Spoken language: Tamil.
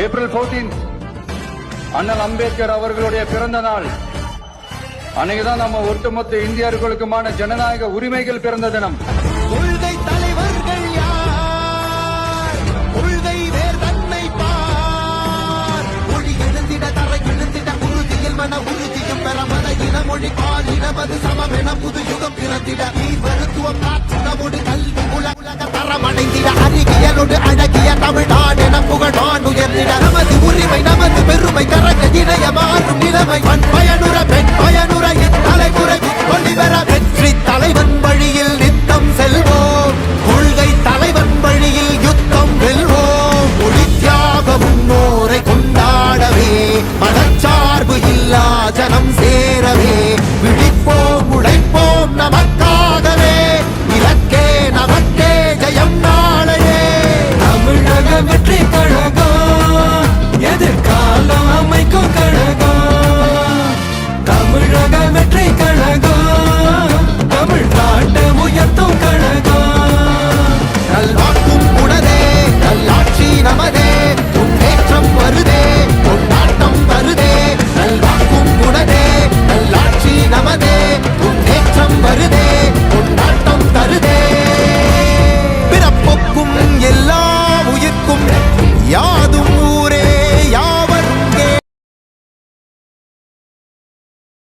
ஏப்ரல் 14th அண்ணல் அம்பேத்கர் அவர்களுடைய பிறந்த நாள். அன்னைக்குதான் நம்ம ஒட்டுமொத்த இந்தியர்களுக்குமான ஜனநாயக உரிமைகள் பிறந்த தினம். கொள்கை தலைவர்கள் யார்? கொள்கை வேர் தன்னை பார். மொழி எழுந்திட தரை எழுந்திட உறுதியில் மன உறுதியும் பெற மன இன மொழி பால் இனமது சமம் என புது யுகம் பிறந்திட. நீ மருத்துவம் காற்றுணவோடு கல்வி உலக தரமடை நிலைய மாறும் நிலைமை பயனுற பெண் பயனு నమదే.